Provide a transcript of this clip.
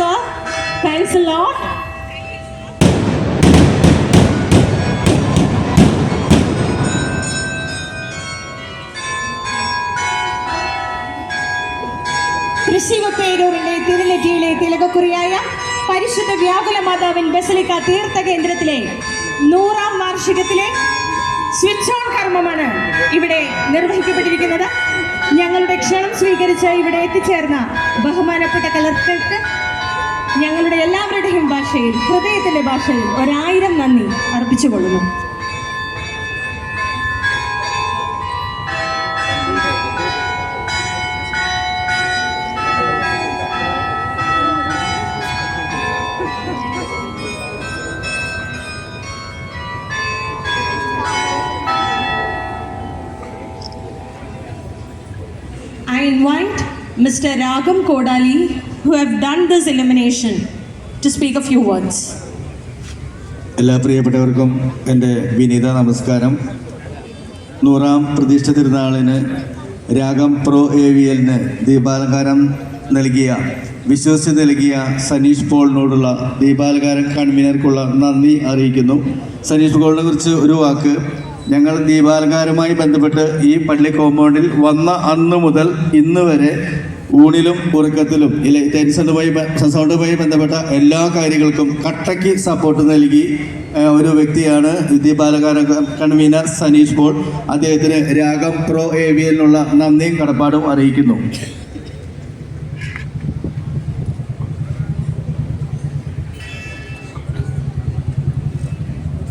sir. Thanks a lot. തൃശീവ പേരൂരിന്റെ തിരുനെറ്റിയിലെ തിലകക്കുറിയായ പരിശുദ്ധ വ്യാകുല മാതാവിൻ ബസലിക്ക തീർത്ഥ കേന്ദ്രത്തിലെ നൂറാം വാർഷികത്തിലെ സ്വിച്ച് ഓൺ കർമ്മമാണ് ഇവിടെ നിർവഹിക്കപ്പെട്ടിരിക്കുന്നത് ഞങ്ങളുടെ ക്ഷണം സ്വീകരിച്ച് ഇവിടെ എത്തിച്ചേർന്ന ബഹുമാനപ്പെട്ട കലർക്കൾക്ക് ഞങ്ങളുടെ എല്ലാവരുടെയും ഭാഷയിൽ ഹൃദയത്തിന്റെ ഭാഷയിൽ ഒരായിരം നന്ദി അർപ്പിച്ചുകൊള്ളുന്നു I invite Mr. Ragam Kodali, who have done this illumination, to speak a few words. എല്ലാ പ്രിയപ്പെട്ടവർക്കും എന്റെ വിനീത നമസ്കാരം. നൂറാം പ്രതിഷ്ഠ തിരുനാളിന് രാഗം പ്രോ എ വി എല്ലിന് ദീപാലങ്കാരം നൽകിയ വിശ്വസിച്ച് നൽകിയ സനീഷ് പോളിനോടുള്ള ദീപാലങ്കാരം കൺവീനർക്കുള്ള നന്ദി അറിയിക്കുന്നു. സനീഷ് പോളിനെ കുറിച്ച് ഒരു വാക്ക്. ഞങ്ങൾ ദീപാലങ്കാരമായി ബന്ധപ്പെട്ട് ഈ പള്ളി കോമ്പൗണ്ടിൽ വന്ന അന്ന് മുതൽ ഇന്ന് വരെ ഊണിലും ഉറക്കത്തിലും ഇല്ലെ? ടെൻഷനുമായി സൗണ്ടുമായി ബന്ധപ്പെട്ട എല്ലാ കാര്യങ്ങൾക്കും കട്ടയ്ക്ക് സപ്പോർട്ട് നൽകി ഒരു വ്യക്തിയാണ് വിദ്യാബാലകാര കൺവീനർ സനീഷ് പോൾ. അദ്ദേഹത്തിന് രാഗം പ്രോ എ വി എല്ലിനുള്ള നന്ദിയും കടപ്പാടും അറിയിക്കുന്നു.